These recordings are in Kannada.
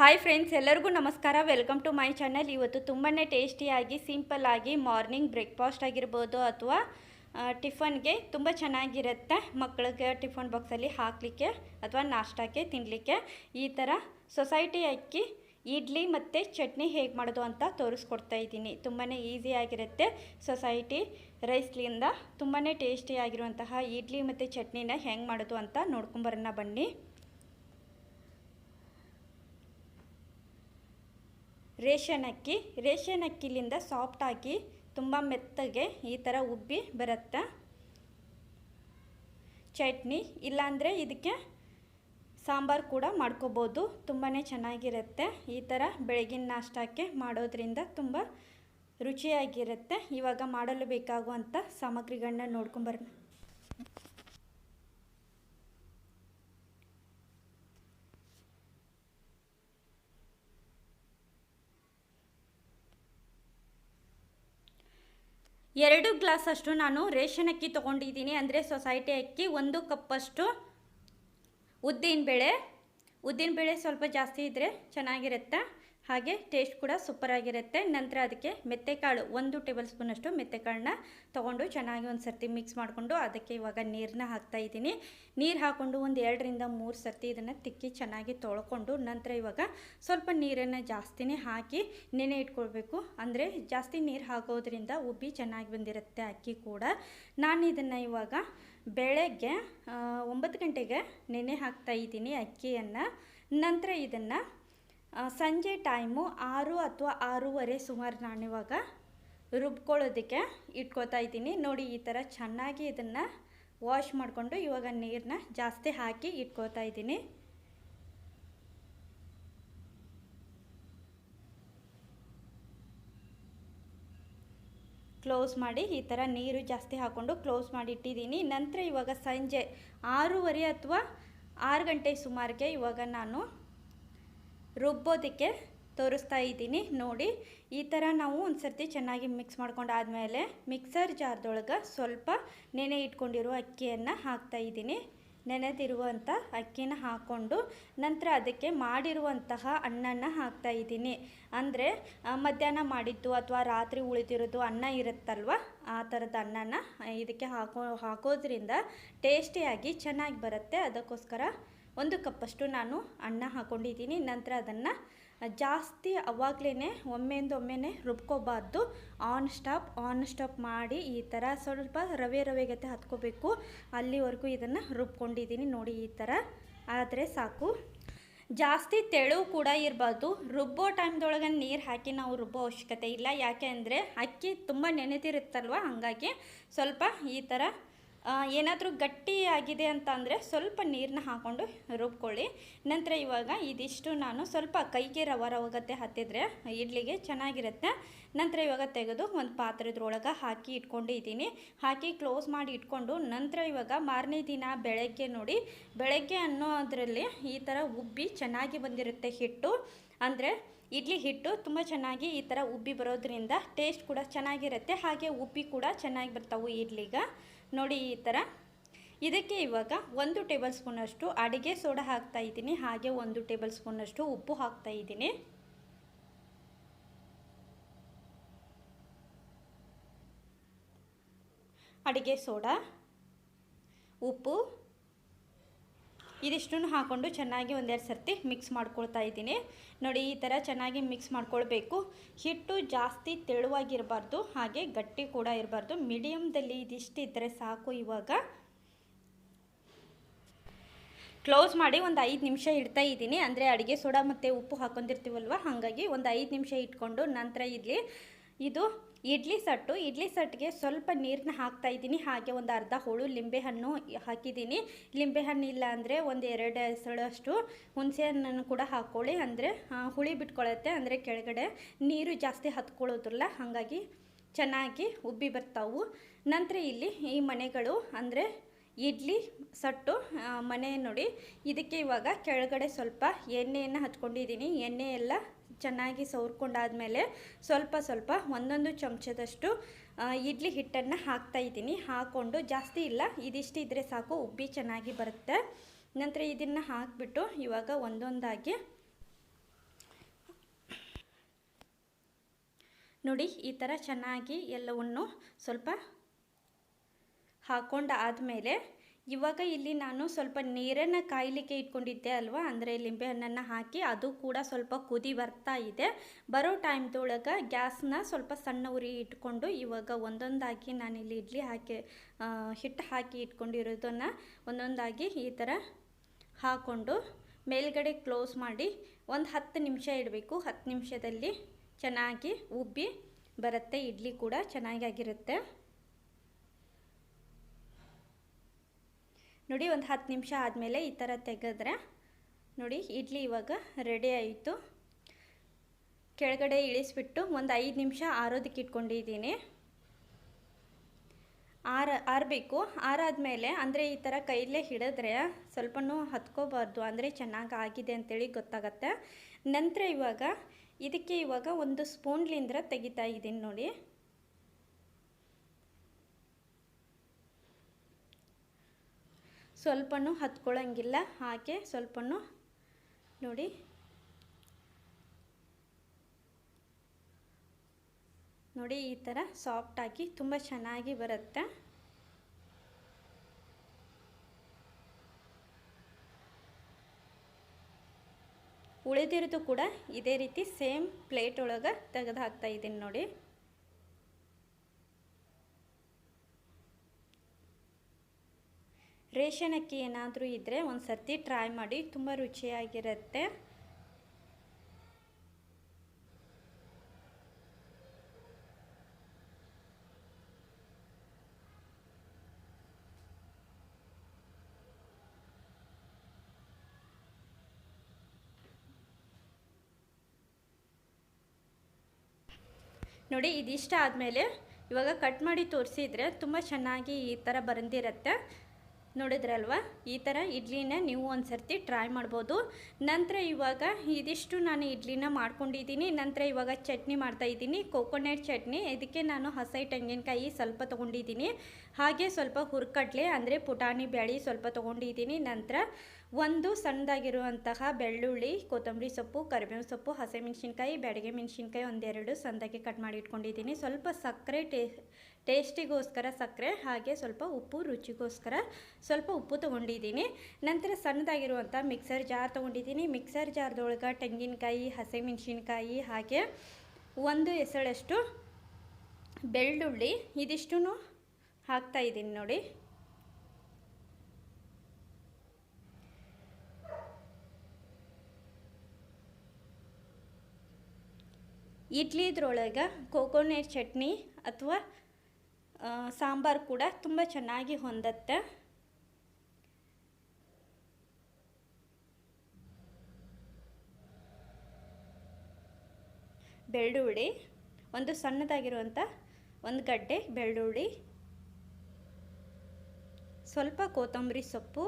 ಹಾಯ್ ಫ್ರೆಂಡ್ಸ್ ಎಲ್ಲರಿಗೂ ನಮಸ್ಕಾರ. ವೆಲ್ಕಮ್ ಟು ಮೈ ಚಾನಲ್ ಇವತ್ತು ತುಂಬಾ ಟೇಸ್ಟಿಯಾಗಿ ಸಿಂಪಲ್ ಆಗಿ ಮಾರ್ನಿಂಗ್ ಬ್ರೇಕ್ಫಾಸ್ಟ್ ಆಗಿರ್ಬೋದು ಅಥವಾ ಟಿಫನ್ಗೆ ತುಂಬ ಚೆನ್ನಾಗಿರುತ್ತೆ. ಮಕ್ಕಳಿಗೆ ಟಿಫನ್ ಬಾಕ್ಸಲ್ಲಿ ಹಾಕಲಿಕ್ಕೆ ಅಥವಾ ನಾಷ್ಟಕ್ಕೆ ತಿನ್ನಲಿಕ್ಕೆ ಈ ಥರ ಸೊಸೈಟಿ ಅಕ್ಕಿ, ಇಡ್ಲಿ ಮತ್ತು ಚಟ್ನಿ ಹೇಗೆ ಮಾಡೋದು ಅಂತ ತೋರಿಸ್ಕೊಡ್ತಾ ಇದ್ದೀನಿ. ತುಂಬಾ ಈಸಿಯಾಗಿರುತ್ತೆ ಸೊಸೈಟಿ ರೈಸ್ಲಿಂದ ತುಂಬಾ ಟೇಸ್ಟಿಯಾಗಿರುವಂತಹ ಇಡ್ಲಿ ಮತ್ತು ಚಟ್ನಿನ ಹೆಂಗೆ ಮಾಡೋದು ಅಂತ ನೋಡ್ಕೊಂಬರೋಣ ಬನ್ನಿ. ರೇಷನ್ ಅಕ್ಕಿ ರೇಷನ್ ಅಕ್ಕಿಲಿಂದ ಸಾಫ್ಟಾಗಿ ತುಂಬ ಮೆತ್ತಗೆ ಈ ಥರ ಉಬ್ಬಿ ಬರುತ್ತೆ. ಚಟ್ನಿ ಇಲ್ಲಾಂದರೆ ಇದಕ್ಕೆ ಸಾಂಬಾರು ಕೂಡ ಮಾಡ್ಕೋಬೋದು. ತುಂಬಾ ಚೆನ್ನಾಗಿರುತ್ತೆ. ಈ ಥರ ಬೆಳಗಿನ ನಾಷ್ಟಕ್ಕೆ ಮಾಡೋದ್ರಿಂದ ತುಂಬ ರುಚಿಯಾಗಿರುತ್ತೆ. ಇವಾಗ ಮಾಡಲು ಬೇಕಾಗುವಂಥ ಸಾಮಗ್ರಿಗಳನ್ನ ನೋಡ್ಕೊಂಬರೋಣ ಎರಡು ಗ್ಲಾಸ್ ಅಷ್ಟು ನಾನು ರೇಷನ್ ಅಕ್ಕಿ ತೊಗೊಂಡಿದ್ದೀನಿ. ಅಂದರೆ ಸೊಸೈಟಿ ಅಕ್ಕಿ ಒಂದು ಕಪ್ಪಷ್ಟು ಉದ್ದಿನಬೇಳೆ ಉದ್ದಿನಬೇಳೆ ಸ್ವಲ್ಪ ಜಾಸ್ತಿ ಇದ್ದರೆ ಚೆನ್ನಾಗಿರುತ್ತೆ. ಹಾಗೆ ಟೇಸ್ಟ್ ಕೂಡ ಸೂಪರಾಗಿರುತ್ತೆ ನಂತರ ಅದಕ್ಕೆ ಮೆತ್ತೆಕಾಳು ಒಂದು ಟೇಬಲ್ ಸ್ಪೂನಷ್ಟು ಮೆತ್ತೆಕಾಳನ್ನ ತೊಗೊಂಡು ಚೆನ್ನಾಗಿ ಒಂದು ಸರ್ತಿ ಮಿಕ್ಸ್ ಮಾಡಿಕೊಂಡು ಅದಕ್ಕೆ ಇವಾಗ ನೀರನ್ನ ಹಾಕ್ತಾ ಇದ್ದೀನಿ. ನೀರು ಹಾಕ್ಕೊಂಡು ಒಂದು ಎರಡರಿಂದ ಮೂರು ಸರ್ತಿ ಇದನ್ನು ತಿಕ್ಕಿ ಚೆನ್ನಾಗಿ ತೊಳ್ಕೊಂಡು ನಂತರ ಇವಾಗ ಸ್ವಲ್ಪ ನೀರನ್ನು ಜಾಸ್ತಿನೇ ಹಾಕಿ ನೆನೆ ಇಟ್ಕೊಳ್ಬೇಕು. ಅಂದರೆ ಜಾಸ್ತಿ ನೀರು ಹಾಕೋದ್ರಿಂದ ಉಬ್ಬಿ ಚೆನ್ನಾಗಿ ಬಂದಿರುತ್ತೆ ಅಕ್ಕಿ ಕೂಡ. ನಾನು ಇದನ್ನು ಇವಾಗ ಬೆಳಗ್ಗೆ ಒಂಬತ್ತು ಗಂಟೆಗೆ ನೆನೆ ಹಾಕ್ತಾ ಇದ್ದೀನಿ ಅಕ್ಕಿಯನ್ನು. ನಂತರ ಇದನ್ನು ಸಂಜೆ ಟೈಮು ಆರು ಅಥವಾ ಆರೂವರೆ ಸುಮಾರು ನಾನು ಇವಾಗ ರುಬ್ಕೊಳ್ಳೋದಕ್ಕೆ ಇಟ್ಕೋತಾ ಇದ್ದೀನಿ. ನೋಡಿ, ಈ ಥರ ಚೆನ್ನಾಗಿ ಇದನ್ನು ವಾಶ್ ಮಾಡಿಕೊಂಡು ಇವಾಗ ನೀರನ್ನ ಜಾಸ್ತಿ ಹಾಕಿ ಇಟ್ಕೋತಾ ಇದ್ದೀನಿ. ಕ್ಲೋಸ್ ಮಾಡಿ ಈ ಥರ ನೀರು ಜಾಸ್ತಿ ಹಾಕ್ಕೊಂಡು ಕ್ಲೋಸ್ ಮಾಡಿ ಇಟ್ಟಿದ್ದೀನಿ. ನಂತರ ಇವಾಗ ಸಂಜೆ ಆರೂವರೆ ಅಥವಾ ಆರು ಗಂಟೆ ಸುಮಾರಿಗೆ ಇವಾಗ ನಾನು ರುಬ್ಬೋದಕ್ಕೆ ತೋರಿಸ್ತಾ ಇದ್ದೀನಿ. ನೋಡಿ, ಈ ಥರ ನಾವು ಒಂದು ಸರ್ತಿ ಚೆನ್ನಾಗಿ ಮಿಕ್ಸ್ ಮಾಡ್ಕೊಂಡಾದಮೇಲೆ ಮಿಕ್ಸರ್ ಜಾರ್ದೊಳಗೆ ಸ್ವಲ್ಪ ನೆನೆ ಇಟ್ಕೊಂಡಿರೋ ಅಕ್ಕಿಯನ್ನು ಹಾಕ್ತಾ ಇದ್ದೀನಿ. ನೆನೆದಿರುವಂಥ ಅಕ್ಕಿನ ಹಾಕ್ಕೊಂಡು ನಂತರ ಅದಕ್ಕೆ ಮಾಡಿರುವಂತಹ ಅನ್ನನ ಹಾಕ್ತಾ ಇದ್ದೀನಿ. ಅಂದರೆ ಮಧ್ಯಾಹ್ನ ಮಾಡಿದ್ದು ಅಥವಾ ರಾತ್ರಿ ಉಳಿದಿರೋದು ಅನ್ನ ಇರುತ್ತಲ್ವ, ಆ ಥರದ ಅನ್ನನ ಇದಕ್ಕೆ ಹಾಕೋ, ಹಾಕೋದ್ರಿಂದ ಟೇಸ್ಟಿಯಾಗಿ ಚೆನ್ನಾಗಿ ಬರುತ್ತೆ. ಅದಕ್ಕೋಸ್ಕರ ಒಂದು ಕಪ್ಪಷ್ಟು ನಾನು ಅನ್ನ ಹಾಕ್ಕೊಂಡಿದ್ದೀನಿ ನಂತರ ಅದನ್ನು ಜಾಸ್ತಿ ಅವಾಗಲೇ ಒಮ್ಮೆಯಿಂದ ಒಮ್ಮೆನೇ ರುಬ್ಕೋಬಾರ್ದು. ಆನ್ ಸ್ಟಾಪ್ ಆನ್ ಸ್ಟಾಪ್ ಮಾಡಿ ಈ ಥರ ಸ್ವಲ್ಪ ರವೆ ರವೆಗತೆ ಹತ್ಕೋಬೇಕು. ಅಲ್ಲಿವರೆಗೂ ಇದನ್ನು ರುಬ್ಕೊಂಡಿದ್ದೀನಿ ನೋಡಿ ಈ ಥರ ಆದರೆ ಸಾಕು. ಜಾಸ್ತಿ ತೆಳು ಕೂಡ ಇರಬಾರ್ದು. ರುಬ್ಬೋ ಟೈಮ್ದೊಳಗೆ ನೀರು ಹಾಕಿ ನಾವು ರುಬ್ಬೋ ಅವಶ್ಯಕತೆ ಇಲ್ಲ. ಯಾಕೆ ಅಂದರೆ ಅಕ್ಕಿ ತುಂಬ ನೆನೆತಿರುತ್ತಲ್ವ ಹಾಗಾಗಿ ಸ್ವಲ್ಪ ಈ ಥರ ಏನಾದರೂ ಗಟ್ಟಿಯಾಗಿದೆ ಅಂತ ಅಂದರೆ ಸ್ವಲ್ಪ ನೀರನ್ನ ಹಾಕ್ಕೊಂಡು ರುಬ್ಕೊಳ್ಳಿ. ನಂತರ ಇವಾಗ ಇದಿಷ್ಟು ನಾನು ಸ್ವಲ್ಪ ಕೈಗೆ ರವ ರವಗತ್ತೆ ಹತ್ತಿದ್ರೆ ಇಡ್ಲಿಗೆ ಚೆನ್ನಾಗಿರುತ್ತೆ. ನಂತರ ಇವಾಗ ತೆಗೆದು ಒಂದು ಪಾತ್ರದ್ರೊಳಗೆ ಹಾಕಿ ಇಟ್ಕೊಂಡಿದ್ದೀನಿ. ಹಾಕಿ ಕ್ಲೋಸ್ ಮಾಡಿ ಇಟ್ಕೊಂಡು ನಂತರ ಇವಾಗ ಮಾರನೇ ದಿನ ಬೆಳಗ್ಗೆ ನೋಡಿ, ಬೆಳಗ್ಗೆ ಅನ್ನೋದರಲ್ಲಿ ಈ ಥರ ಉಬ್ಬಿ ಚೆನ್ನಾಗಿ ಬಂದಿರುತ್ತೆ ಹಿಟ್ಟು. ಅಂದರೆ ಇಡ್ಲಿ ಹಿಟ್ಟು ತುಂಬ ಚೆನ್ನಾಗಿ ಈ ಥರ ಉಬ್ಬಿ ಬರೋದ್ರಿಂದ ಟೇಸ್ಟ್ ಕೂಡ ಚೆನ್ನಾಗಿರುತ್ತೆ. ಹಾಗೆ ಉಬ್ಬಿ ಕೂಡ ಚೆನ್ನಾಗಿ ಬರ್ತಾವೆ ಇಡ್ಲಿಗೆ. ನೋಡಿ ಈ ಥರ ಇದಕ್ಕೆ ಇವಾಗ ಒಂದು ಟೇಬಲ್ ಸ್ಪೂನಷ್ಟು ಅಡುಗೆ ಸೋಡಾ ಹಾಕ್ತಾ ಇದ್ದೀನಿ. ಹಾಗೆ ಒಂದು ಟೇಬಲ್ ಸ್ಪೂನಷ್ಟು ಉಪ್ಪು ಹಾಕ್ತಾ ಇದ್ದೀನಿ. ಅಡುಗೆ ಸೋಡಾ, ಉಪ್ಪು ಇದಿಷ್ಟನ್ನು ಹಾಕ್ಕೊಂಡು ಚೆನ್ನಾಗಿ ಒಂದೆರಡು ಸರ್ತಿ ಮಿಕ್ಸ್ ಮಾಡ್ಕೊಳ್ತಾ ಇದ್ದೀನಿ. ನೋಡಿ, ಈ ಥರ ಚೆನ್ನಾಗಿ ಮಿಕ್ಸ್ ಮಾಡ್ಕೊಳ್ಬೇಕು. ಹಿಟ್ಟು ಜಾಸ್ತಿ ತೆಳುವಾಗಿರಬಾರ್ದು, ಹಾಗೆ ಗಟ್ಟಿ ಕೂಡ ಇರಬಾರ್ದು. ಮೀಡಿಯಮ್ದಲ್ಲಿ ಇದಿಷ್ಟು ಇದ್ದರೆ ಸಾಕು ಇವಾಗ. ಕ್ಲೋಸ್ ಮಾಡಿ ಒಂದು ಐದು ನಿಮಿಷ ಇಡ್ತಾ ಇದ್ದೀನಿ. ಅಂದರೆ ಅಡುಗೆ ಸೋಡಾ ಮತ್ತು ಉಪ್ಪು ಹಾಕೊಂಡಿರ್ತೀವಲ್ವ? ಹಾಗಾಗಿ ಒಂದು ಐದು ನಿಮಿಷ ಇಟ್ಕೊಂಡು ನಂತರ ಇಲ್ಲಿ ಇದು ಇಡ್ಲಿ ಸಟ್ಟು, ಇಡ್ಲಿ ಸಟ್ಟಿಗೆ ಸ್ವಲ್ಪ ನೀರನ್ನ ಹಾಕ್ತಾ ಇದ್ದೀನಿ. ಹಾಗೆ ಒಂದು ಅರ್ಧ ಹೋಳು ಲಿಂಬೆಹಣ್ಣು ಹಾಕಿದ್ದೀನಿ. ಲಿಂಬೆಹಣ್ಣು ಇಲ್ಲ ಅಂದರೆ ಒಂದು ಎರಡು ಎಸಳಷ್ಟು ಹುಣಸೆ ಹಣ್ಣನ್ನು ಕೂಡ ಹಾಕ್ಕೊಳ್ಳಿ ಅಂದರೆ ಹುಳಿ ಬಿಟ್ಕೊಳ್ಳುತ್ತೆ ಅಂದರೆ ಕೆಳಗಡೆ ನೀರು ಜಾಸ್ತಿ ಹತ್ಕೊಳ್ಳೋದಿಲ್ಲ ಹಾಗಾಗಿ ಚೆನ್ನಾಗಿ ಉಬ್ಬಿ ಬರ್ತಾವು. ನಂತರ ಇಲ್ಲಿ ಈ ಮನೆಗಳು ಅಂದರೆ ಇಡ್ಲಿ, ಸಟ್ಟು ಮನೆ ನೋಡಿ. ಇದಕ್ಕೆ ಇವಾಗ ಕೆಳಗಡೆ ಸ್ವಲ್ಪ ಎಣ್ಣೆಯನ್ನು ಹಚ್ಕೊಂಡಿದ್ದೀನಿ. ಎಣ್ಣೆ ಎಲ್ಲ ಚೆನ್ನಾಗಿ ಸವ್ರ್ಕೊಂಡಾದ್ಮೇಲೆ ಸ್ವಲ್ಪ ಸ್ವಲ್ಪ ಒಂದೊಂದು ಚಮಚದಷ್ಟು ಇಡ್ಲಿ ಹಿಟ್ಟನ್ನು ಹಾಕ್ತಾ ಇದ್ದೀನಿ. ಹಾಕ್ಕೊಂಡು ಜಾಸ್ತಿ ಇಲ್ಲ ಇದಿಷ್ಟು ಇದ್ದರೆ ಸಾಕು, ಉಬ್ಬಿ ಚೆನ್ನಾಗಿ ಬರುತ್ತೆ. ನಂತರ ಇದನ್ನು ಹಾಕಿಬಿಟ್ಟು ಇವಾಗ ಒಂದೊಂದಾಗಿ ನೋಡಿ, ಈ ಥರ ಚೆನ್ನಾಗಿ ಎಲ್ಲವನ್ನು ಸ್ವಲ್ಪ ಹಾಕ್ಕೊಂಡು ಆದಮೇಲೆ ಇವಾಗ ಇಲ್ಲಿ ನಾನು ಸ್ವಲ್ಪ ನೀರನ್ನು ಕಾಯಲಿಕ್ಕೆ ಇಟ್ಕೊಂಡಿದ್ದೆ ಅಲ್ವಾ? ಅಂದರೆ ಲಿಂಬೆಹಣ್ಣನ್ನು ಹಾಕಿ ಅದು ಕೂಡ ಸ್ವಲ್ಪ ಕುದಿ ಬರ್ತಾ ಇದೆ. ಬರೋ ಟೈಮ್ದೊಳಗೆ ಗ್ಯಾಸ್ನ ಸ್ವಲ್ಪ ಸಣ್ಣ ಉರಿ ಇಟ್ಕೊಂಡು ಇವಾಗ ಒಂದೊಂದಾಗಿ ನಾನಿಲ್ಲಿ ಇಡ್ಲಿ ಹಾಕಿ ಹಿಟ್ಟು ಹಾಕಿ ಇಟ್ಕೊಂಡಿರೋದನ್ನು ಒಂದೊಂದಾಗಿ ಈ ಥರ ಹಾಕ್ಕೊಂಡು ಮೇಲ್ಗಡೆ ಕ್ಲೋಸ್ ಮಾಡಿ ಒಂದು ಹತ್ತು ನಿಮಿಷ ಇಡಬೇಕು. ಹತ್ತು ನಿಮಿಷದಲ್ಲಿ ಚೆನ್ನಾಗಿ ಉಬ್ಬಿ ಬರುತ್ತೆ. ಇಡ್ಲಿ ಕೂಡ ಚೆನ್ನಾಗಿ ನೋಡಿ, ಒಂದು ಹತ್ತು ನಿಮಿಷ ಆದಮೇಲೆ ಈ ಥರ ತೆಗೆದ್ರೆ ನೋಡಿ, ಇಡ್ಲಿ ಇವಾಗ ರೆಡಿ ಆಯಿತು. ಕೆಳಗಡೆ ಇಳಿಸ್ಬಿಟ್ಟು ಒಂದು ಐದು ನಿಮಿಷ ಆರೋದಕ್ಕೆ ಇಟ್ಕೊಂಡಿದ್ದೀನಿ. ಆರ, ಆರಬೇಕು. ಆರಾದಮೇಲೆ, ಅಂದರೆ ಈ ಥರ ಕೈಲೇ ಹಿಡಿದ್ರೆ ಸ್ವಲ್ಪನೂ ಹತ್ಕೋಬಾರ್ದು, ಅಂದರೆ ಚೆನ್ನಾಗಿ ಆಗಿದೆ ಅಂತೇಳಿ ಗೊತ್ತಾಗತ್ತೆ. ನಂತರ ಇವಾಗ ಇದಕ್ಕೆ ಇವಾಗ ಒಂದು ಸ್ಪೂನ್ಲಿಂದ ತೆಗಿತಾ ಇದ್ದೀನಿ ನೋಡಿ. ಸ್ವಲ್ಪನೂ ಹತ್ಕೊಳ್ಳೋಂಗಿಲ್ಲ ಹಾಗೆ ಸ್ವಲ್ಪನೂ ನೋಡಿ. ನೋಡಿ ಈ ಥರ ಸಾಫ್ಟಾಗಿ ತುಂಬ ಚೆನ್ನಾಗಿ ಬರುತ್ತೆ. ಉಳಿದಿರೋದು ಕೂಡ ಇದೇ ರೀತಿ ಸೇಮ್ ಪ್ಲೇಟ್ ಒಳಗೆ ತೆಗೆದು ಹಾಕ್ತಾ ಇದ್ದೀನಿ ನೋಡಿ. ರೇಷನ್ ಅಕ್ಕಿ ಏನಾದರೂ ಇದ್ದರೆ ಒಂದು ಸರ್ತಿ ಟ್ರೈ ಮಾಡಿ, ತುಂಬ ರುಚಿಯಾಗಿರುತ್ತೆ. ನೋಡಿ, ಇದಿಷ್ಟ ಆದಮೇಲೆ ಇವಾಗ ಕಟ್ ಮಾಡಿ ತೋರಿಸಿದರೆ ತುಂಬ ಚೆನ್ನಾಗಿ ಈ ಥರ ಬಂದಿರುತ್ತೆ. ನೋಡಿದ್ರಲ್ವ? ಈ ಥರ ಇಡ್ಲಿನ ನೀವು ಒಂದು ಸರ್ತಿ ಟ್ರೈ ಮಾಡ್ಬೋದು. ನಂತರ ಇವಾಗ ಇದಿಷ್ಟು ನಾನು ಇಡ್ಲಿನ ಮಾಡ್ಕೊಂಡಿದ್ದೀನಿ. ನಂತರ ಇವಾಗ ಚಟ್ನಿ ಮಾಡ್ತಾಯಿದ್ದೀನಿ ಕೋಕೋನಟ್ ಚಟ್ನಿ. ಇದಕ್ಕೆ ನಾನು ಹಸೈ ತೆಂಗಿನಕಾಯಿ ಸ್ವಲ್ಪ ತೊಗೊಂಡಿದ್ದೀನಿ. ಹಾಗೆ ಸ್ವಲ್ಪ ಹುರ್ಕಡ್ಲೆ, ಅಂದರೆ ಪುಟಾಣಿ ಬೇಳೆ ಸ್ವಲ್ಪ ತೊಗೊಂಡಿದ್ದೀನಿ. ನಂತರ ಒಂದು ಸಣ್ಣದಾಗಿರುವಂತಹ ಬೆಳ್ಳುಳ್ಳಿ, ಕೊತ್ತಂಬರಿ ಸೊಪ್ಪು ಕರಿಬೇವು ಸೊಪ್ಪು, ಹಸಿಮೆಣ್ಸಿನ್ಕಾಯಿ ಬೆಡಗೆ ಮೆಣಸಿನ್ಕಾಯಿ ಒಂದೆರಡು ಸಣ್ಣದಾಗಿ ಕಟ್ ಮಾಡಿ ಇಟ್ಕೊಂಡಿದ್ದೀನಿ. ಸ್ವಲ್ಪ ಸಕ್ಕರೆ ಟೇ ಟೇಸ್ಟಿಗೋಸ್ಕರ ಸಕ್ಕರೆ, ಹಾಗೆ ಸ್ವಲ್ಪ ಉಪ್ಪು, ರುಚಿಗೋಸ್ಕರ ಸ್ವಲ್ಪ ಉಪ್ಪು ತೊಗೊಂಡಿದ್ದೀನಿ. ನಂತರ ಸಣ್ಣದಾಗಿರುವಂಥ ಮಿಕ್ಸರ್ ಜಾರ್ ತೊಗೊಂಡಿದ್ದೀನಿ. ಮಿಕ್ಸರ್ ಜಾರ್ದೊಳಗೆ ತೆಂಗಿನಕಾಯಿ, ಹಸಿಮೆಣ್ಸಿನ್ಕಾಯಿ, ಹಾಗೆ ಒಂದು ಎಸಳಷ್ಟು ಬೆಳ್ಳುಳ್ಳಿ ಇದಿಷ್ಟು ಹಾಕ್ತಾ ಇದ್ದೀನಿ ನೋಡಿ. ಇಡ್ಲಿದ್ರೊಳಗೆ ಕೋಕೋನೆಟ್ ಚಟ್ನಿ ಅಥವಾ ಸಾಂಬಾರು ಕೂಡ ತುಂಬ ಚೆನ್ನಾಗಿ ಹೊಂದತ್ತೆ. ಬೆಳ್ಳುಳ್ಳಿ, ಒಂದು ಸಣ್ಣದಾಗಿರುವಂಥ ಒಂದು ಗಡ್ಡೆ ಬೆಳ್ಳುಳ್ಳಿ, ಸ್ವಲ್ಪ ಕೊತ್ತಂಬರಿ ಸೊಪ್ಪು,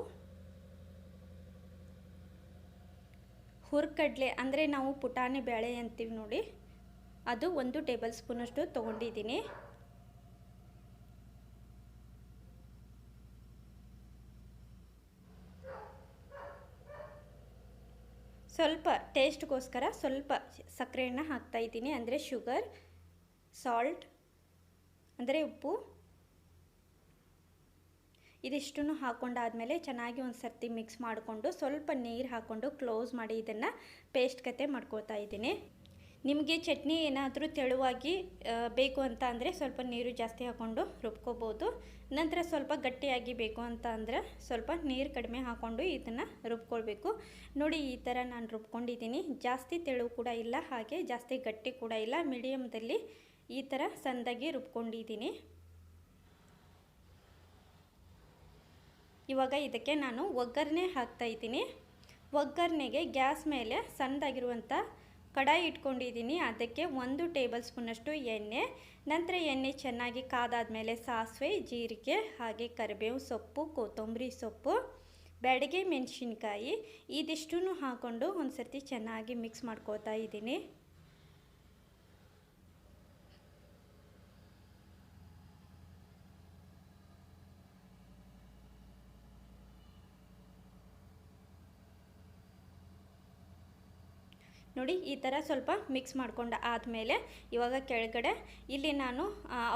ಹುರ್ಕಡಲೆ ಅಂದರೆ ನಾವು ಪುಟಾಣಿ ಬೇಳೆ ಅಂತೀವಿ ನೋಡಿ, ಅದು ಒಂದು ಟೇಬಲ್ ಸ್ಪೂನಷ್ಟು ತೊಗೊಂಡಿದ್ದೀನಿ. ಸ್ವಲ್ಪ ಟೇಸ್ಟ್ಗೋಸ್ಕರ ಸ್ವಲ್ಪ ಸಕ್ಕರೆಯನ್ನು ಹಾಕ್ತಾಯಿದ್ದೀನಿ ಅಂದರೆ ಶುಗರ್ ಸಾಲ್ಟ್ ಅಂದರೆ ಉಪ್ಪು. ಇದಿಷ್ಟನ್ನು ಹಾಕ್ಕೊಂಡಾದಮೇಲೆ ಚೆನ್ನಾಗಿ ಒಂದು ಸರ್ತಿ ಮಿಕ್ಸ್ ಮಾಡಿಕೊಂಡು ಸ್ವಲ್ಪ ನೀರು ಹಾಕ್ಕೊಂಡು ಕ್ಲೋಸ್ ಮಾಡಿ ಇದನ್ನು ಪೇಸ್ಟ್ ಕತೆ ಮಾಡ್ಕೊಳ್ತಾ ಇದ್ದೀನಿ. ನಿಮಗೆ ಚಟ್ನಿ ಏನಾದರೂ ತೆಳುವಾಗಿ ಬೇಕು ಅಂತ ಅಂದರೆ ಸ್ವಲ್ಪ ನೀರು ಜಾಸ್ತಿ ಹಾಕ್ಕೊಂಡು ರುಬ್ಕೋಬೋದು. ನಂತರ ಸ್ವಲ್ಪ ಗಟ್ಟಿಯಾಗಿ ಬೇಕು ಅಂತ ಅಂದರೆ ಸ್ವಲ್ಪ ನೀರು ಕಡಿಮೆ ಹಾಕ್ಕೊಂಡು ಇದನ್ನು ರುಬ್ಕೊಳ್ಬೇಕು. ನೋಡಿ ಈ ಥರ ನಾನು ರುಬ್ಕೊಂಡಿದ್ದೀನಿ. ಜಾಸ್ತಿ ತೆಳು ಕೂಡ ಇಲ್ಲ, ಹಾಗೆ ಜಾಸ್ತಿ ಗಟ್ಟಿ ಕೂಡ ಇಲ್ಲ. ಮೀಡಿಯಮ್ದಲ್ಲಿ ಈ ಥರ ಸಂದಾಗಿ ರುಬ್ಕೊಂಡಿದ್ದೀನಿ. ಇವಾಗ ಇದಕ್ಕೆ ನಾನು ಒಗ್ಗರಣೆ ಹಾಕ್ತಾಯಿದ್ದೀನಿ ಒಗ್ಗರಣೆಗೆ ಗ್ಯಾಸ್ ಮೇಲೆ ಸಣ್ಣದಾಗಿರುವಂಥ ಕಡಾಯಿ ಇಟ್ಕೊಂಡಿದ್ದೀನಿ. ಅದಕ್ಕೆ ಒಂದು ಟೇಬಲ್ ಸ್ಪೂನಷ್ಟು ಎಣ್ಣೆ, ನಂತರ ಎಣ್ಣೆ ಚೆನ್ನಾಗಿ ಕಾದಾದಮೇಲೆ ಸಾಸಿವೆ, ಜೀರಿಗೆ, ಹಾಗೆ ಕರಿಬೇವು ಸೊಪ್ಪು, ಕೊತ್ತಂಬರಿ ಸೊಪ್ಪು ಬೆಳಗ್ಗೆ ಮೆಣಸಿನ್ಕಾಯಿ ಇದಿಷ್ಟು ಹಾಕ್ಕೊಂಡು ಒಂದು ಸರ್ತಿ ಚೆನ್ನಾಗಿ ಮಿಕ್ಸ್ ಮಾಡ್ಕೋತಾ ಇದ್ದೀನಿ. ನೋಡಿ ಈ ಥರ ಸ್ವಲ್ಪ ಮಿಕ್ಸ್ ಮಾಡ್ಕೊಂಡು ಆದಮೇಲೆ ಇವಾಗ ಕೆಳಗಡೆ ಇಲ್ಲಿ ನಾನು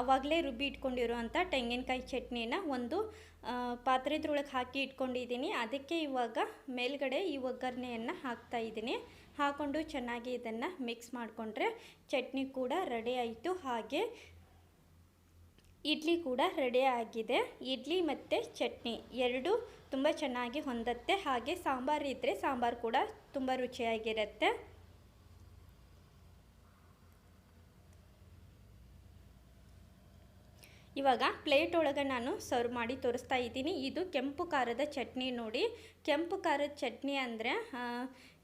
ಅವಾಗಲೇ ರುಬ್ಬಿ ಇಟ್ಕೊಂಡಿರುವಂಥ ತೆಂಗಿನಕಾಯಿ ಚಟ್ನಿನ ಒಂದು ಪಾತ್ರೆದ್ರೊಳಗೆ ಹಾಕಿ ಇಟ್ಕೊಂಡಿದ್ದೀನಿ. ಅದಕ್ಕೆ ಇವಾಗ ಮೇಲ್ಗಡೆ ಈ ಒಗ್ಗರಣೆಯನ್ನು ಹಾಕ್ತಾ ಇದ್ದೀನಿ. ಹಾಕ್ಕೊಂಡು ಚೆನ್ನಾಗಿ ಇದನ್ನು ಮಿಕ್ಸ್ ಮಾಡಿಕೊಂಡ್ರೆ ಚಟ್ನಿ ಕೂಡ ರೆಡಿ ಆಯಿತು. ಹಾಗೆ ಇಡ್ಲಿ ಕೂಡ ರೆಡಿ ಆಗಿದೆ. ಇಡ್ಲಿ ಮತ್ತು ಚಟ್ನಿ ಎರಡು ತುಂಬ ಚೆನ್ನಾಗಿ ಹೊಂದತ್ತೆ. ಹಾಗೆ ಸಾಂಬಾರು ಇದ್ದರೆ ಸಾಂಬಾರು ಕೂಡ ತುಂಬ ರುಚಿಯಾಗಿರುತ್ತೆ. ಇವಾಗ ಪ್ಲೇಟ್ ಒಳಗೆ ನಾನು ಸರ್ವ್ ಮಾಡಿ ತೋರಿಸ್ತಾ ಇದ್ದೀನಿ. ಇದು ಕೆಂಪು ಖಾರದ ಚಟ್ನಿ ನೋಡಿ. ಕೆಂಪು ಖಾರದ ಚಟ್ನಿ ಅಂದರೆ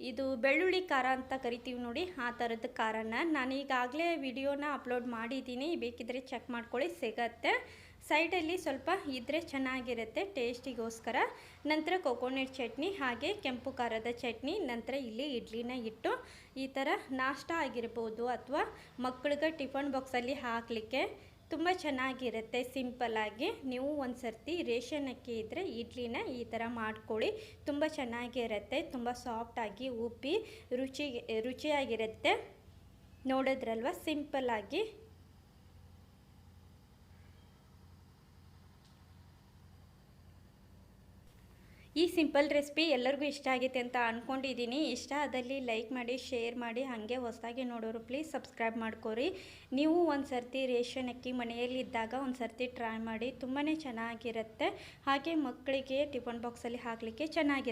ಇದು ಬೆಳ್ಳುಳ್ಳಿ ಖಾರ ಅಂತ ಕರಿತೀವಿ ನೋಡಿ, ಆ ಥರದ ಖಾರನ. ನಾನು ಈಗಾಗಲೇ ವಿಡಿಯೋನ ಅಪ್ಲೋಡ್ ಮಾಡಿದ್ದೀನಿ. ಬೇಕಿದ್ದರೆ ಚೆಕ್ ಮಾಡ್ಕೊಳ್ಳಿ, ಸಿಗತ್ತೆ. ಸೈಡಲ್ಲಿ ಸ್ವಲ್ಪ ಇದ್ದರೆ ಚೆನ್ನಾಗಿರುತ್ತೆ ಟೇಸ್ಟಿಗೋಸ್ಕರ ನಂತರ ಕೊಕೊನೆಟ್ ಚಟ್ನಿ, ಹಾಗೆ ಕೆಂಪು ಖಾರದ ಚಟ್ನಿ, ನಂತರ ಇಲ್ಲಿ ಇಡ್ಲಿನ ಇಟ್ಟು ಈ ಥರ ನಾಷ್ಟ ಆಗಿರ್ಬೋದು ಅಥವಾ ಮಕ್ಕಳಿಗೆ ಟಿಫನ್ ಬಾಕ್ಸಲ್ಲಿ ಹಾಕಲಿಕ್ಕೆ ತುಂಬ ಚೆನ್ನಾಗಿರುತ್ತೆ. ಸಿಂಪಲ್ಲಾಗಿ ನೀವು ಒಂದು ಸರ್ತಿ ರೇಷನ್ ಅಕ್ಕಿ ಇದ್ದರೆ ಇಡ್ಲಿನ ಈ ಥರ ಮಾಡ್ಕೊಳ್ಳಿ. ತುಂಬ ಚೆನ್ನಾಗಿರುತ್ತೆ. ತುಂಬ ಸಾಫ್ಟಾಗಿ ಉಪ್ಪಿ ರುಚಿ ರುಚಿಯಾಗಿರುತ್ತೆ. ನೋಡಿದ್ರಲ್ವ? ಸಿಂಪಲ್ಲಾಗಿ ಈ ಸಿಂಪಲ್ ರೆಸಿಪಿ ಎಲ್ಲರಿಗೂ ಇಷ್ಟ ಆಗೈತೆ ಅಂತ ಅಂದ್ಕೊಂಡಿದ್ದೀನಿ ಇಷ್ಟ ಆದಲ್ಲಿ ಲೈಕ್ ಮಾಡಿ, ಶೇರ್ ಮಾಡಿ, ಹಾಗೆ ಹೊಸದಾಗಿ ನೋಡೋರು ಪ್ಲೀಸ್ ಸಬ್ಸ್ಕ್ರೈಬ್ ಮಾಡ್ಕೊರಿ. ನೀವು ಒಂದು ಸರ್ತಿ ರೇಷನ್ ಅಕ್ಕಿ ಮನೆಯಲ್ಲಿದ್ದಾಗ ಒಂದು ಸರ್ತಿ ಟ್ರೈ ಮಾಡಿ ತುಂಬಾ ಚೆನ್ನಾಗಿರುತ್ತೆ. ಹಾಗೆ ಮಕ್ಕಳಿಗೆ ಟಿಫನ್ ಬಾಕ್ಸಲ್ಲಿ ಹಾಕಲಿಕ್ಕೆ ಚೆನ್ನಾಗಿರುತ್ತೆ